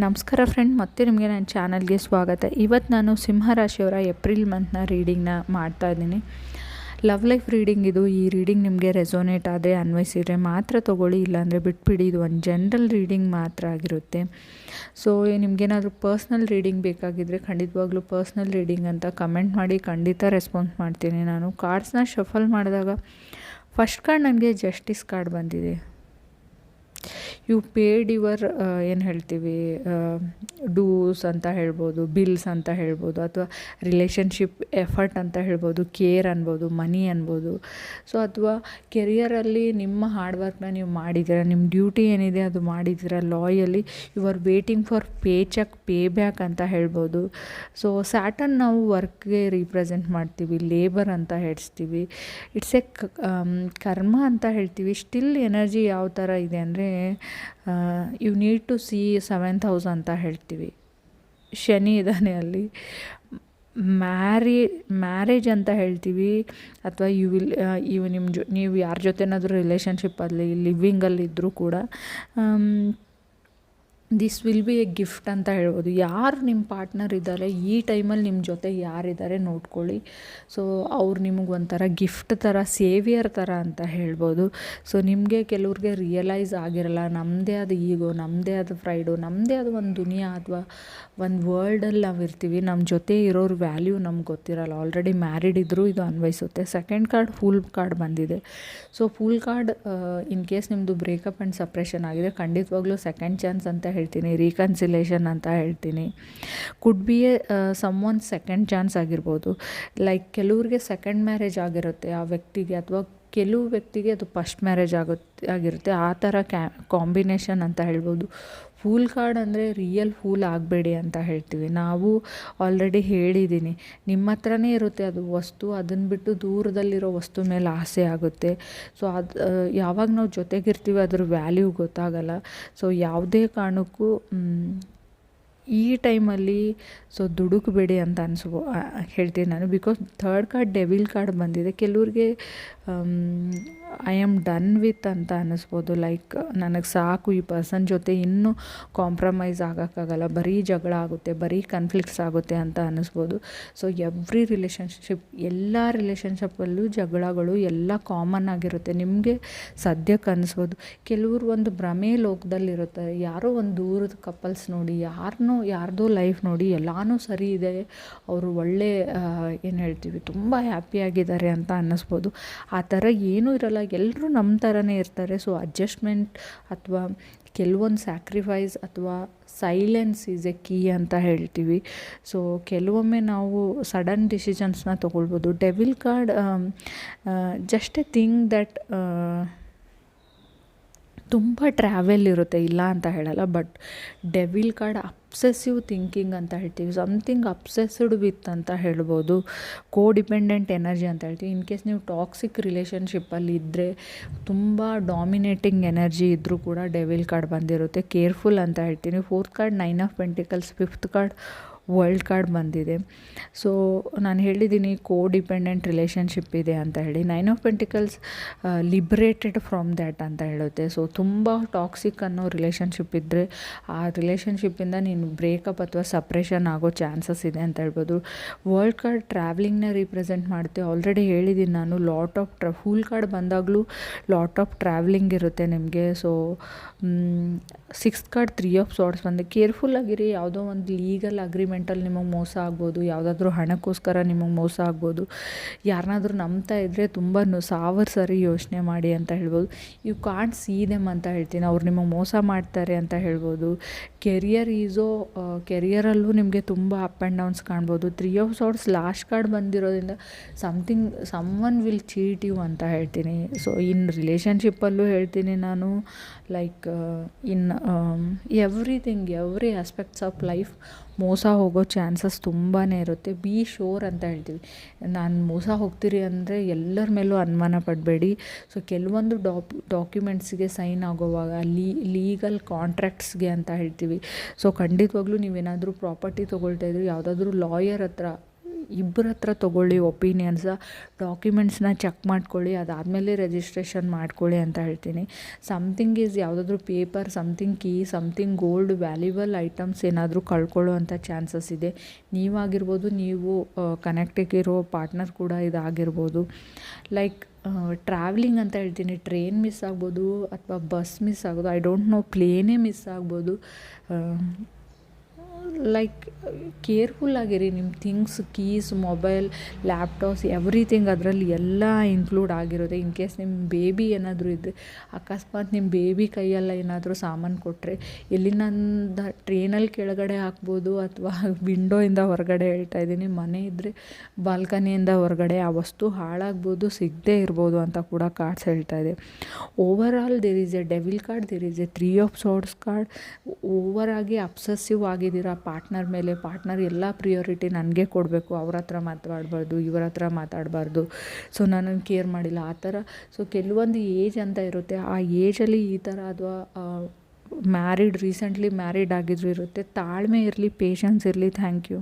ನಮಸ್ಕಾರ ಫ್ರೆಂಡ್ ಮತ್ತೆ ನಿಮಗೆ ನನ್ನ ಚಾನಲ್ಗೆ ಸ್ವಾಗತ. ಇವತ್ತು ನಾನು ಸಿಂಹರಾಶಿಯವರ ಏಪ್ರಿಲ್ ಮಂತ್ನ ರೀಡಿಂಗ್ನ ಮಾಡ್ತಾ ಇದ್ದೀನಿ. ಲವ್ ಲೈಫ್ ರೀಡಿಂಗ್ ಇದು, ಈ ರೀಡಿಂಗ್ ನಿಮಗೆ ರೆಸೋನೇಟ್ ಆದರೆ, ಅನ್ವಯಿಸಿದರೆ ಮಾತ್ರ ತೊಗೊಳ್ಳಿ, ಇಲ್ಲಾಂದರೆ ಬಿಟ್ಬಿಡಿ. ಇದು ಒಂದು ಜನರಲ್ ರೀಡಿಂಗ್ ಮಾತ್ರ ಆಗಿರುತ್ತೆ. ಸೊ ನಿಮಗೇನಾದರೂ ಪರ್ಸ್ನಲ್ ರೀಡಿಂಗ್ ಬೇಕಾಗಿದ್ದರೆ ಖಂಡಿತವಾಗ್ಲೂ ಪರ್ಸ್ನಲ್ ರೀಡಿಂಗ್ ಅಂತ ಕಮೆಂಟ್ ಮಾಡಿ, ಖಂಡಿತ ರೆಸ್ಪಾನ್ಸ್ ಮಾಡ್ತೀನಿ. ನಾನು ಕಾರ್ಡ್ಸ್ನ ಶಫಲ್ ಮಾಡಿದಾಗ ಫಸ್ಟ್ ಕಾರ್ಡ್ ನನಗೆ ಜಸ್ಟಿಸ್ ಕಾರ್ಡ್ ಬಂದಿದೆ. ಯು ಪೇಡ್ ಯುವರ್ ಏನು ಹೇಳ್ತೀವಿ ಡೂಸ್ ಅಂತ ಹೇಳ್ಬೋದು, ಬಿಲ್ಸ್ ಅಂತ ಹೇಳ್ಬೋದು, ಅಥವಾ ರಿಲೇಷನ್ಶಿಪ್ ಎಫರ್ಟ್ ಅಂತ ಹೇಳ್ಬೋದು, ಕೇರ್ ಅನ್ಬೋದು, ಮನಿ ಅನ್ಬೋದು. ಸೊ, ಅಥವಾ ಕೆರಿಯರಲ್ಲಿ ನಿಮ್ಮ ಹಾರ್ಡ್ ವರ್ಕ್ನ ನೀವು ಮಾಡಿದ್ದೀರ, ನಿಮ್ಮ ಡ್ಯೂಟಿ ಏನಿದೆ ಅದು ಮಾಡಿದ್ದೀರ ಲಾಯಲ್ಲಿ you are waiting for pay check, pay back ಅಂತ ಹೇಳ್ಬೋದು. ಸೊ ಸ್ಯಾಟನ್ ನಾವು ವರ್ಕ್ಗೆ ರೀಪ್ರೆಸೆಂಟ್ ಮಾಡ್ತೀವಿ, ಲೇಬರ್ ಅಂತ ಹೇಳ್ತೀವಿ. ಇಟ್ಸ್ ಎ ಕರ್ಮ ಅಂತ ಹೇಳ್ತೀವಿ. ಸ್ಟಿಲ್ ಎನರ್ಜಿ ಯಾವ ಥರ ಇದೆ ಅಂದರೆ you need to see seventh house ಅಂತ ಹೇಳ್ತೀವಿ. ಶನಿ ಇದ್ದಾನೆ ಅಲ್ಲಿ. ಮ್ಯಾರಿ ಮ್ಯಾರೇಜ್ ಅಂತ ಹೇಳ್ತೀವಿ. ಅಥವಾ ಯು ವಿಲ್ ಇವು ನಿಮ್ಮ ಜೊ, ನೀವು ಯಾರ ಜೊತೆನಾದರೂ ರಿಲೇಷನ್ಶಿಪ್ಪಲ್ಲಿ ಲಿವಿಂಗಲ್ಲಿ ಇದ್ದರೂ ಕೂಡ this will be a gift ಅಂತ ಹೇಳ್ಬೋದು. ಯಾರು ನಿಮ್ಮ ಪಾರ್ಟ್ನರ್ ಇದ್ದಾರೆ, ಈ ಟೈಮಲ್ಲಿ ನಿಮ್ಮ ಜೊತೆ ಯಾರಿದ್ದಾರೆ ನೋಡ್ಕೊಳ್ಳಿ. ಸೊ ಅವ್ರು ನಿಮಗೆ ಒಂಥರ ಗಿಫ್ಟ್ ಥರ ಸೇವಿಯರ್ ಥರ ಅಂತ ಹೇಳ್ಬೋದು. ಸೊ ನಿಮಗೆ ಕೆಲವ್ರಿಗೆ ರಿಯಲೈಸ್ ಆಗಿರಲ್ಲ ನಮ್ಮದೇ ಆದ ಈಗೋ ನಮ್ಮದೇ ಆದ ಫ್ರೈಡು ನಮ್ಮದೇ ಆದ ಒಂದು ದುನಿಯಾ ಅಥವಾ ಒಂದು ವರ್ಲ್ಡಲ್ಲಿ ನಾವು ಇರ್ತೀವಿ. ನಮ್ಮ ಜೊತೆ ಇರೋರು ವ್ಯಾಲ್ಯೂ ನಮ್ಗೆ ಗೊತ್ತಿರಲ್ಲ. ಆಲ್ರೆಡಿ ಮ್ಯಾರಿಡ್ ಇದ್ದರೂ ಇದು ಅನ್ವಯಿಸುತ್ತೆ. ಸೆಕೆಂಡ್ ಕಾರ್ಡ್ ಫುಲ್ ಕಾರ್ಡ್ ಬಂದಿದೆ. So full card in case ನಿಮ್ಮದು ಬ್ರೇಕಪ್ ಆ್ಯಂಡ್ ಸಪ್ರೇಷನ್ ಆಗಿದೆ, ಖಂಡಿತವಾಗ್ಲೂ ಸೆಕೆಂಡ್ ಚಾನ್ಸ್ ಅಂತ ಹೇಳ್ತೀನಿ ರೀಕನ್ಸಿಲೇಷನ್ ಅಂತ ಹೇಳ್ತೀನಿ. Could be a someone second chance ಆಗಿರ್ಬೋದು. ಲೈಕ್ ಕೆಲವ್ರಿಗೆ ಸೆಕೆಂಡ್ ಮ್ಯಾರೇಜ್ ಆಗಿರುತ್ತೆ ಆ ವ್ಯಕ್ತಿಗೆ, ಅಥವಾ ಕೆಲವು ವ್ಯಕ್ತಿಗೆ ಅದು ಫಸ್ಟ್ ಮ್ಯಾರೇಜ್ ಆಗುತ್ತೆ ಆಗಿರುತ್ತೆ. ಆ ಥರ ಕ್ಯಾ ಕಾಂಬಿನೇಷನ್ ಅಂತ ಹೇಳ್ಬೋದು. ಫೂಲ್ ಕಾರ್ಡ್ ಅಂದರೆ ರಿಯಲ್ ಫೂಲ್ ಆಗಬೇಡಿ ಅಂತ ಹೇಳ್ತೀವಿ. ನಾವು ಆಲ್ರೆಡಿ ಹೇಳಿದ್ದೀನಿ ನಿಮ್ಮ ಹತ್ರನೇ ಇರುತ್ತೆ ಅದು ವಸ್ತು ಅದನ್ನು ಬಿಟ್ಟು ದೂರದಲ್ಲಿರೋ ವಸ್ತು ಮೇಲೆ ಆಸೆ ಆಗುತ್ತೆ. ಸೊ ಅದು ಯಾವಾಗ ನಾವು ಜೊತೆಗಿರ್ತೀವಿ ಅದ್ರ ವ್ಯಾಲ್ಯೂ ಗೊತ್ತಾಗಲ್ಲ. ಸೊ ಯಾವುದೇ ಕಾರಣಕ್ಕೂ ಈ ಟೈಮಲ್ಲಿ ಸೊ ದುಡುಕಬೇಡಿ ಅಂತ ಅನಿಸ್ಬೋ ಹೇಳ್ತೀನಿ ನಾನು. Because third card devil card ಬಂದಿದೆ. ಕೆಲವ್ರಿಗೆ ಐ ಆಮ್ ಡನ್ ವಿತ್ ಅಂತ ಅನ್ನಿಸ್ಬೋದು. ಲೈಕ್ ನನಗೆ ಸಾಕು ಈ ಪರ್ಸನ್ ಜೊತೆ ಇನ್ನೂ ಕಾಂಪ್ರಮೈಸ್ ಆಗೋಕ್ಕಾಗಲ್ಲ. ಬರೀ ಜಗಳ ಆಗುತ್ತೆ, ಬರೀ ಕನ್ಫ್ಲಿಕ್ಟ್ಸ್ ಆಗುತ್ತೆ ಅಂತ ಅನ್ನಿಸ್ಬೋದು. ಸೊ ಎವ್ರಿ ರಿಲೇಷನ್ಶಿಪ್ ಎಲ್ಲ ರಿಲೇಷನ್ಶಿಪ್ಪಲ್ಲೂ ಜಗಳಗಳು ಎಲ್ಲ ಕಾಮನ್ ಆಗಿರುತ್ತೆ. ನಿಮಗೆ ಸದ್ಯಕ್ಕೆ ಅನ್ನಿಸ್ಬೋದು. ಕೆಲವರು ಒಂದು ಭ್ರಮೆ ಲೋಕದಲ್ಲಿರುತ್ತಾರೆ ಯಾರೋ ಒಂದು ದೂರದ ಕಪಲ್ಸ್ ನೋಡಿ ಯಾರನ್ನೂ ಯಾರ್ದೋ ಲೈಫ್ ನೋಡಿ ಎಲ್ಲನೂ ಸರಿ ಇದೆ. ಅವರು ಒಳ್ಳೆ ಏನು ಹೇಳ್ತೀವಿ, ತುಂಬ ಹ್ಯಾಪಿಯಾಗಿದ್ದಾರೆ ಅಂತ ಅನ್ನಿಸ್ಬೋದು. ಆ ಥರ ಏನೂ ಇರಲ್ಲ. ಎಲ್ಲರೂ ನಮ್ಮ ಥರನೇ ಇರ್ತಾರೆ. ಸೊ ಅಡ್ಜಸ್ಟ್ಮೆಂಟ್ ಅಥವಾ ಕೆಲವೊಂದು ಸ್ಯಾಕ್ರಿಫೈಸ್ ಅಥವಾ ಸೈಲೆನ್ಸ್ ಈಸ್ ಎ ಕೀ ಅಂತ ಹೇಳ್ತೀವಿ. ಸೊ ಕೆಲವೊಮ್ಮೆ ನಾವು ಸಡನ್ ಡಿಸಿಷನ್ಸ್ನ ತೊಗೊಳ್ಬೋದು. Devil card just a thing that ತುಂಬ ಟ್ರಾವೆಲ್ ಇರುತ್ತೆ, ಇಲ್ಲ ಅಂತ ಹೇಳಲ್ಲ but devil card obsessive thinking ಅಂತ ಹೇಳ್ತೀವಿ. ಸಮ್ಥಿಂಗ್ ಅಬ್ಸೆಸ್ಡ್ ವಿತ್ ಅಂತ ಹೇಳ್ಬೋದು. ಕೋ ಡಿಪೆಂಡೆಂಟ್ ಎನರ್ಜಿ ಅಂತ ಹೇಳ್ತೀವಿ. ಇನ್ ಕೇಸ್ ನೀವು ಟಾಕ್ಸಿಕ್ ರಿಲೇಷನ್ಶಿಪ್ಪಲ್ಲಿ ಇದ್ದರೆ ತುಂಬ ಡಾಮಿನೇಟಿಂಗ್ ಎನರ್ಜಿ ಇದ್ದರೂ ಕೂಡ ಡೆವಿಲ್ ಕಾರ್ಡ್ ಬಂದಿರುತ್ತೆ. ಕೇರ್ಫುಲ್ ಅಂತ ಹೇಳ್ತೀನಿ. Fourth card nine of pentacles fifth card world card ಬಂದಿದೆ. ಸೊ ನಾನು ಹೇಳಿದ್ದೀನಿ ಕೋ ಡಿಪೆಂಡೆಂಟ್ ರಿಲೇಷನ್ಶಿಪ್ ಇದೆ ಅಂತ ಹೇಳಿ. Nine of pentacles liberated from that ಅಂತ ಹೇಳುತ್ತೆ. ಸೊ ತುಂಬ ಟಾಕ್ಸಿಕ್ ಅನ್ನೋ ರಿಲೇಷನ್ಶಿಪ್ ಇದ್ದರೆ ಆ ರಿಲೇಷನ್ಶಿಪ್ಪಿಂದ ನೀನು ಬ್ರೇಕಪ್ ಅಥವಾ ಸಪ್ರೇಷನ್ ಆಗೋ ಚಾನ್ಸಸ್ ಇದೆ ಅಂತ ಹೇಳ್ಬೋದು. ವರ್ಲ್ಡ್ ಕಾರ್ಡ್ ಟ್ರಾವೆಲಿಂಗ್ನ ರೀಪ್ರೆಸೆಂಟ್ ಮಾಡುತ್ತೆ ಆಲ್ರೆಡಿ ಹೇಳಿದ್ದೀನಿ ನಾನು ಲಾಟ್ ಆಫ್ ಟ್ರ ಫುಲ್ ಕಾರ್ಡ್ ಬಂದಾಗಲೂ ಲಾಟ್ ಆಫ್ ಟ್ರಾವೆಲಿಂಗ್ ಇರುತ್ತೆ ನಿಮಗೆ. So six card three of swords ಬಂದು. ಕೇರ್ಫುಲ್ ಆಗಿರಿ, ಯಾವುದೋ ಒಂದು ಲೀಗಲ್ ನಿಮಗೆ ಮೋಸ ಆಗ್ಬೋದು, ಯಾವುದಾದ್ರೂ ಹಣಕ್ಕೋಸ್ಕರ ನಿಮಗೆ ಮೋಸ ಆಗ್ಬೋದು ಯಾರನ್ನಾದ್ರೂ ನಂಬ್ತಾ ಇದ್ದರೆ ತುಂಬ ಸಾವಿರ ಸರಿ ಯೋಚನೆ ಮಾಡಿ ಅಂತ ಹೇಳ್ಬೋದು. ಯು ಕಾಂಟ್ ಸೀ ದೆಮ್ ಅಂತ ಹೇಳ್ತೀನಿ. ಅವ್ರು ನಿಮಗೆ ಮೋಸ ಮಾಡ್ತಾರೆ ಅಂತ ಹೇಳ್ಬೋದು. ಕೆರಿಯರ್ ಈಸೋ ಕೆರಿಯರಲ್ಲೂ ನಿಮಗೆ ತುಂಬ ಅಪ್ ಆ್ಯಂಡ್ ಡೌನ್ಸ್ ಕಾಣ್ಬೋದು. Three of swords last card ಬಂದಿರೋದ್ರಿಂದ something someone will cheat you ಅಂತ ಹೇಳ್ತೀನಿ. ಸೊ ಇನ್ ರಿಲೇಷನ್ಶಿಪ್ಪಲ್ಲೂ ಹೇಳ್ತೀನಿ ನಾನು. Like in everything every aspects of life ಮೋಸ ಹೋಗೋ ಚಾನ್ಸಸ್ ತುಂಬಾ ಇರುತ್ತೆ. ಬಿ ಶೋರ್ ಅಂತ ಹೇಳ್ತೀವಿ. ನಾನು ಮೋಸ ಹೋಗ್ತೀರಿ ಅಂದರೆ ಎಲ್ಲರ ಮೇಲೂ ಅನುಮಾನ ಪಡಬೇಡಿ. ಸೊ ಕೆಲವೊಂದು ಡಾಪ್, ಡಾಕ್ಯುಮೆಂಟ್ಸ್ಗೆ ಸೈನ್ ಆಗೋವಾಗ, ಲೀ ಲೀಗಲ್ ಕಾಂಟ್ರಾಕ್ಟ್ಸ್ಗೆ ಅಂತ ಹೇಳ್ತೀವಿ. ಸೊ ಖಂಡಿತವಾಗ್ಲೂ ನೀವೇನಾದರೂ ಪ್ರಾಪರ್ಟಿ ತೊಗೊಳ್ತಾ ಇದ್ದರೆ ಯಾವುದಾದ್ರೂ ಲಾಯರ್ ಹತ್ರ ಇಬ್ಬರ ಹತ್ರ ತೊಗೊಳ್ಳಿ ಒಪಿನಿಯನ್ಸ, ಡಾಕ್ಯುಮೆಂಟ್ಸ್ನ ಚೆಕ್ ಮಾಡ್ಕೊಳ್ಳಿ, ಅದಾದಮೇಲೆ ರಿಜಿಸ್ಟ್ರೇಷನ್ ಮಾಡ್ಕೊಳ್ಳಿ ಅಂತ ಹೇಳ್ತೀನಿ. ಸಮ್ಥಿಂಗ್ ಈಸ್ ಯಾವುದಾದ್ರೂ paper something key something gold valuable items ಏನಾದರೂ ಕಳ್ಕೊಳ್ಳೋ ಅಂಥ ಚಾನ್ಸಸ್ ಇದೆ. ನೀವಾಗಿರ್ಬೋದು ನೀವು ಕನೆಕ್ಟಿಗಿರೋ ಪಾರ್ಟ್ನರ್ ಕೂಡ ಇದಾಗಿರ್ಬೋದು. ಲೈಕ್ ಟ್ರಾವೆಲಿಂಗ್ ಅಂತ ಹೇಳ್ತೀನಿ. ಟ್ರೈನ್ ಮಿಸ್ ಆಗ್ಬೋದು ಅಥವಾ ಬಸ್ ಮಿಸ್ ಆಗೋದು ಐ ಡೋಂಟ್ ನೋ ಪ್ಲೇನೇ ಮಿಸ್ ಆಗ್ಬೋದು. ಲೈಕ್ ಕೇರ್ಫುಲ್ ಆಗಿರಿ ನಿಮ್ಮ things keys mobile laptops everything ಅದರಲ್ಲಿ ಎಲ್ಲ ಇನ್ಕ್ಲೂಡ್ ಆಗಿರೋದೆ. ಇನ್ ಕೇಸ್ ನಿಮ್ಮ ಬೇಬಿ ಏನಾದರೂ ಇದ್ದರೆ ಅಕಸ್ಮಾತ್ ನಿಮ್ಮ ಬೇಬಿ ಕೈಯೆಲ್ಲ ಏನಾದರೂ ಸಾಮಾನು ಕೊಟ್ಟರೆ ಎಲ್ಲಿಂದ ಟ್ರೈನಲ್ಲಿ ಕೆಳಗಡೆ ಹಾಕ್ಬೋದು ಅಥವಾ ವಿಂಡೋಯಿಂದ ಹೊರಗಡೆ ಹೇಳ್ತಾ ಇದ್ದೀನಿ. ಮನೆ ಇದ್ದರೆ ಬಾಲ್ಕನಿಯಿಂದ ಹೊರಗಡೆ ಆ ವಸ್ತು ಹಾಳಾಗ್ಬೋದು, ಸಿಗದೇ ಇರ್ಬೋದು ಅಂತ ಕೂಡ ಕಾರ್ಡ್ಸ್ ಹೇಳ್ತಾ ಇದೆ. Over all there is a devil card there is a three of swords card over ಆಗಿ ಅಬ್ಸೆಸಿವ್ ಆಗಿದ್ದೀರಾ ಪಾರ್ಟ್ನರ್ ಮೇಲೆ ಪಾರ್ಟ್ನರ್ ಎಲ್ಲ ಪ್ರಿಯೋರಿಟಿ ನನಗೆ ಕೊಡಬೇಕು. ಅವ್ರ ಹತ್ರ ಮಾತಾಡಬಾರ್ದು, ಇವ್ರ ಹತ್ರ ಮಾತಾಡಬಾರ್ದು. ಸೊ ನಾನು ಕೇರ್ ಮಾಡಿಲ್ಲ. ಆ ಥರ ಸೊ ಕೆಲವೊಂದು ಏಜ್ ಅಂತ ಇರುತ್ತೆ. ಆ ಏಜಲ್ಲಿ ಈ ಥರ ಅಥವಾ ಮ್ಯಾರಿಡ್ ರೀಸೆಂಟ್ಲಿ ಮ್ಯಾರಿಡ್ ಆಗಿದ್ರು ಇರುತ್ತೆ. ತಾಳ್ಮೆ ಇರಲಿ ಪೇಷನ್ಸ್ ಇರಲಿ. Thank you